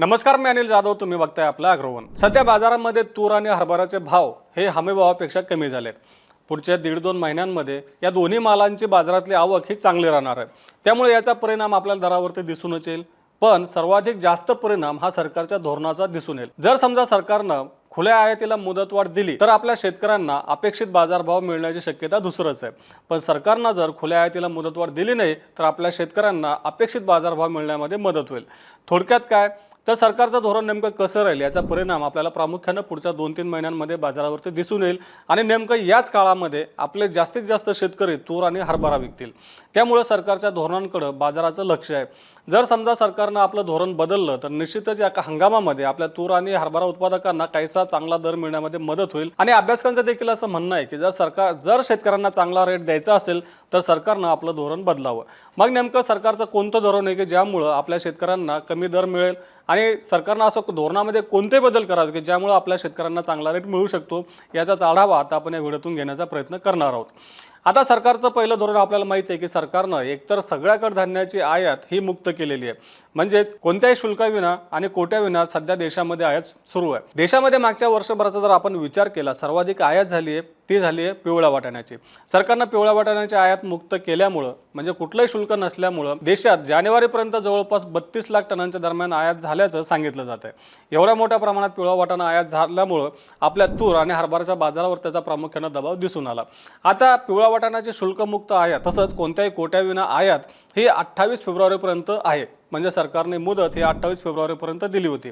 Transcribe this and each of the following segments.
नमस्कार मी अनिल जाधव. तुम्ही बघताय आपला अग्रवन. सध्या बाजारामध्ये तूर आणि हरभऱ्याचे भाव हे हमीभावापेक्षा कमी झालेत. पुढच्या दीड दोन महिन्यांमध्ये या दोन्ही मालांची बाजारातली आवक ही चांगली राहणार आहे. त्यामुळे याचा परिणाम आपल्याला दरावरती दिसूनच येईल. पण सर्वाधिक जास्त परिणाम हा सरकारच्या धोरणाचा दिसून येईल. जर समजा सरकारनं खुल्या आयातीला मुदतवाढ दिली तर आपल्या शेतकऱ्यांना अपेक्षित बाजारभाव मिळण्याची शक्यता दुसरंच आहे. पण सरकारनं जर खुल्या आयातीला मुदतवाढ दिली नाही तर आपल्या शेतकऱ्यांना अपेक्षित बाजारभाव मिळण्यामध्ये मदत होईल. थोडक्यात काय? तर सरकारचं धोरण नेमकं कसं राहील याचा परिणाम आपल्याला प्रामुख्यानं पुढच्या दोन तीन महिन्यांमध्ये बाजारावरती दिसून येईल. आणि नेमकं याच काळामध्ये आपले जास्तीत जास्त शेतकरी तूर आणि हरभरा विकतील. त्यामुळं सरकारच्या धोरणांकडं बाजाराचं लक्ष आहे. जर समजा सरकारनं आपलं धोरण बदललं तर निश्चितच या हंगामामध्ये आपल्या तूर आणि हरभरा उत्पादकांना काहीसा चांगला दर मिळण्यामध्ये मदत होईल. आणि अभ्यासकांचं देखील असं म्हणणं आहे की जर सरकार जर शेतकऱ्यांना चांगला रेट द्यायचा असेल तर सरकारनं आपलं धोरण बदलावं. मग नेमकं सरकारचं कोणतं धोरण आहे की ज्यामुळं आपल्या शेतकऱ्यांना कमी दर मिळेल आणि सरकारनं असं धोरणामध्ये कोणते बदल करावे की ज्यामुळं आपल्या शेतकऱ्यांना चांगला रेट मिळू शकतो? याचाच आढावा आता आपण या व्हिडिओतून घेण्याचा प्रयत्न करणार आहोत. आता सरकारचं पहिलं धोरण आपल्याला माहिती आहे की सरकारनं एकतर सगळ्या कडधान्याची आयात ही मुक्त केलेली आहे. म्हणजेच कोणत्याही शुल्काविना आणि कोट्याविना सध्या देशामध्ये आयात सुरू आहे. देशामध्ये मागच्या वर्षभराचा जर आपण विचार केला सर्वाधिक आयात झाली आहे ती झाली आहे पिवळ्या वाटाण्याची. सरकारनं पिवळ्या वाटाण्याची आयात मुक्त केल्यामुळं म्हणजे कुठलंही शुल्क नसल्यामुळं देशात जानेवारीपर्यंत जवळपास बत्तीस लाख टनांच्या दरम्यान आयात झाल्याचं सांगितलं जात आहे. एवढ्या मोठ्या प्रमाणात पिवळा वाटाणा आयात झाल्यामुळं आपल्या तूर आणि हरभऱ्याच्या बाजारावर त्याचा प्रामुख्यानं दबाव दिसून आला. आता पिवळा वाटाण्याची शुल्कमुक्त आयात तसंच कोणत्याही कोट्याविना आयात ही अठ्ठावीस फेब्रुवारीपर्यंत आहे. म्हणजे सरकारने मुदत ही अठ्ठावीस फेब्रुवारीपर्यंत दिली होती.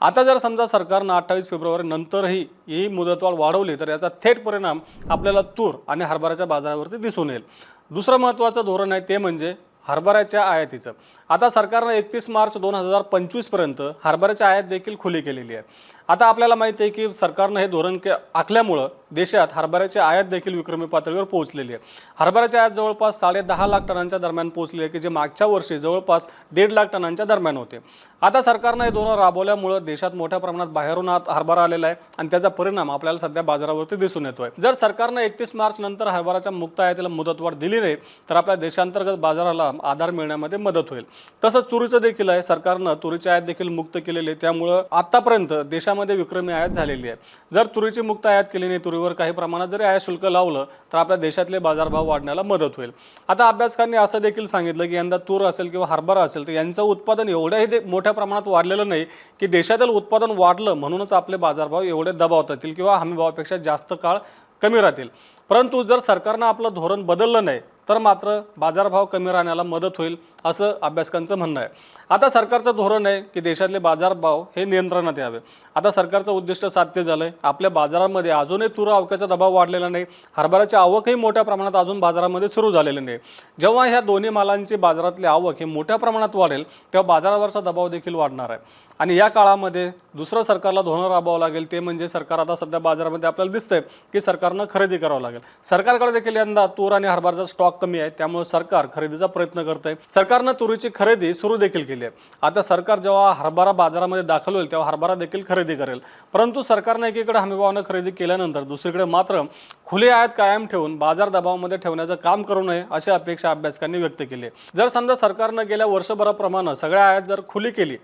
आता जर समजा सरकारनं अठ्ठावीस फेब्रुवारी नंतरही ही मुदतवाढ वाढवली तर याचा थेट परिणाम आपल्याला तूर आणि हरभऱ्याच्या बाजारावरती दिसून येईल. दुसरं महत्त्वाचं धोरण आहे ते म्हणजे हरभऱ्याच्या आयातीचं. आता सरकारनं एकतीस मार्च दोन हजार पंचवीसपर्यंत हरभऱ्याच्या आयात देखील खुली केलेली आहे. आता आपल्याला माहिती आहे की सरकारनं हे धोरण के आखल्यामुळं देशात हरभऱ्याची आयात देखील विक्रमी पातळीवर पोहोचलेली आहे. हरभऱ्याची आयात जवळपास साडे दहा लाख टनांच्या दरम्यान पोहोचली आहे की जे मागच्या वर्षी जवळपास दीड लाख टनांच्या दरम्यान होते. आता सरकारनं हे धोरण राबवल्यामुळं देशात मोठ्या प्रमाणात बाहेरून आत हरभरा आलेला आहे आणि त्याचा परिणाम आपल्याला सध्या बाजारावरती दिसून येतोय. जर सरकारनं एकतीस मार्च नंतर हरभराच्या मुक्त आयातीला मुदतवाढ दिली नाही तर आपल्या देशांतर्गत बाजाराला आधार मिळण्यामध्ये मदत होईल. तसंच तुरीचं देखील आहे. सरकारनं तुरीची आयात देखील मुक्त केलेली आहे. त्यामुळं आतापर्यंत देशामध्ये विक्रमी आयात झालेली आहे. जर तुरीची मुक्त आयात केली नाही तुरीवर काही प्रमाणात जरी आयात शुल्क लावलं तर आपल्या देशातले बाजारभाव वाढण्याला मदत होईल. आता अभ्यासकांनी असं देखील सांगितलं की यंदा तूर असेल किंवा हरभरा असेल तर यांचं उत्पादन एवढ्याही दे- मोठ्या प्रमाणात वाढलेलं नाही की देशातील उत्पादन वाढलं म्हणूनच आपले बाजारभाव एवढे दबावता येतील किंवा हमीभावापेक्षा जास्त काळ कमी राहतील. परंतु जर सरकारनं आपलं धोरण बदललं नाही तर मात्र बाजारभाव कमी राहण्याला मदत होईल असं अभ्यासकांचं म्हणणं आहे. आता सरकारचं धोरण आहे की देशातले बाजारभाव हे नियंत्रणात यावे. आता सरकारचं उद्दिष्ट साध्य झालं आहे आपल्या बाजारामध्ये अजूनही तुर अवक्याचा दबाव वाढलेला नाही. हरभऱ्याची आवकही मोठ्या प्रमाणात अजून बाजारामध्ये सुरू झालेली नाही. जेव्हा ह्या दोन्ही मालांची बाजारातली आवक ही मोठ्या प्रमाणात वाढेल तेव्हा बाजारावरचा दबाव देखील वाढणार आहे. आणि या काळामध्ये दुसरं सरकारला धोरण राबवावं लागेल ते म्हणजे सरकार आता सध्या बाजारामध्ये आपल्याला दिसतंय की सरकारनं खरेदी करावं लागेल. सरकारकडे देखील यंदा तूर आणि हरभराचा स्टॉक कमी आहे. त्यामुळे सरकार खरेदीचा प्रयत्न करत आहे सरकारनं तुरीची खरेदी सुरू देखील केली आहे. आता सरकार जेव्हा हरभरा बाजारामध्ये दाखल होईल तेव्हा हरभरा देखील खरेदी करेल. परंतु सरकारनं एकीकडे हमीभावानं खरेदी केल्यानंतर दुसरीकडे मात्र खुले आयात कायम ठेवून बाजार दबावामध्ये ठेवण्याचं काम करू नये अशी अपेक्षा अभ्यासकांनी व्यक्त केली जर समजा सरकारनं गेल्या वर्षभराप्रमाणे सगळ्या आयात जर खुली केली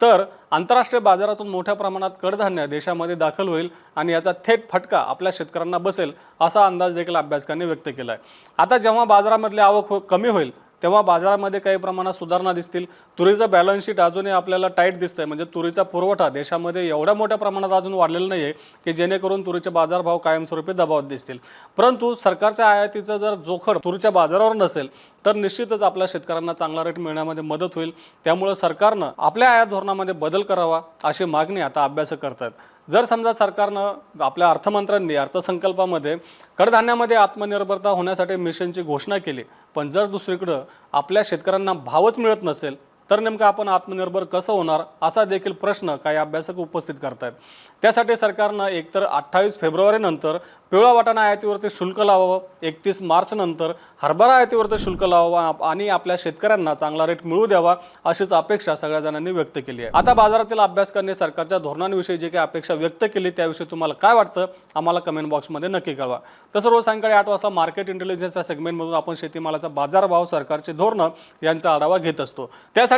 तर आंतरराष्ट्रीय बाजारातून मोठ्या प्रमाणात कडधान्य देशामध्ये दाखल होईल आणि याचा थेट फटका आपल्या शेतकऱ्यांना बसेल असा अंदाज देखील अभ्यासकांनी व्यक्त केला आहे आता जेव्हा बाजारामधली आवक हो कमी होईल तेव्हा बाजारामध्ये काही प्रमाणात सुधारणा दिसतील. तुरीचं बॅलन्स शीट अजूनही आपल्याला टाईट दिसतंय. म्हणजे तुरीचा पुरवठा देशामध्ये एवढ्या मोठ्या प्रमाणात अजून वाढलेला नाही आहे की जेणेकरून तुरीचे बाजारभाव कायमस्वरूपी दबावात दिसतील. परंतु सरकारच्या आयातीचं जर जोखड तुरीच्या बाजारावर नसेल तर निश्चितच आपल्या शेतकऱ्यांना चांगला रेट मिळण्यामध्ये मदत होईल. त्यामुळं सरकारनं आपल्या आयात धोरणामध्ये बदल करावा अशी मागणी आता अभ्यासक करतात जर समजा सरकारनं आपल्या अर्थमंत्र्यांनी अर्थसंकल्पामध्ये कडधान्यामध्ये आत्मनिर्भरता होण्यासाठी मिशनची घोषणा केली पण जर दुसरीकडं आपल्या शेतकऱ्यांना भावच मिळत नसेल तर नेमकं आपण आत्मनिर्भर कसं होणार असा देखील प्रश्न काही अभ्यासक उपस्थित करतायत. त्यासाठी सरकारनं एकतर अठ्ठावीस फेब्रुवारीनंतर पिवळा वाटाणा आयातीवरती शुल्क लावावं एकतीस मार्चनंतर हरभरा आयातीवरती शुल्क लावावं आणि आपल्या शेतकऱ्यांना चांगला रेट मिळू द्यावा अशीच अपेक्षा सगळ्या जणांनी व्यक्त केली आहे. आता बाजारातील अभ्यासकांनी सरकारच्या धोरणांविषयी जी काही अपेक्षा व्यक्त केली त्याविषयी तुम्हाला काय वाटतं आम्हाला कमेंट बॉक्समध्ये नक्की कळवा. तसं रोज सायंकाळी आठ वाजता मार्केट इंटेलिजन्स या सेगमेंटमधून आपण शेतीमालाचा बाजारभाव सरकारचे धोरणं यांचा आढावा घेत असतो. त्यासाठी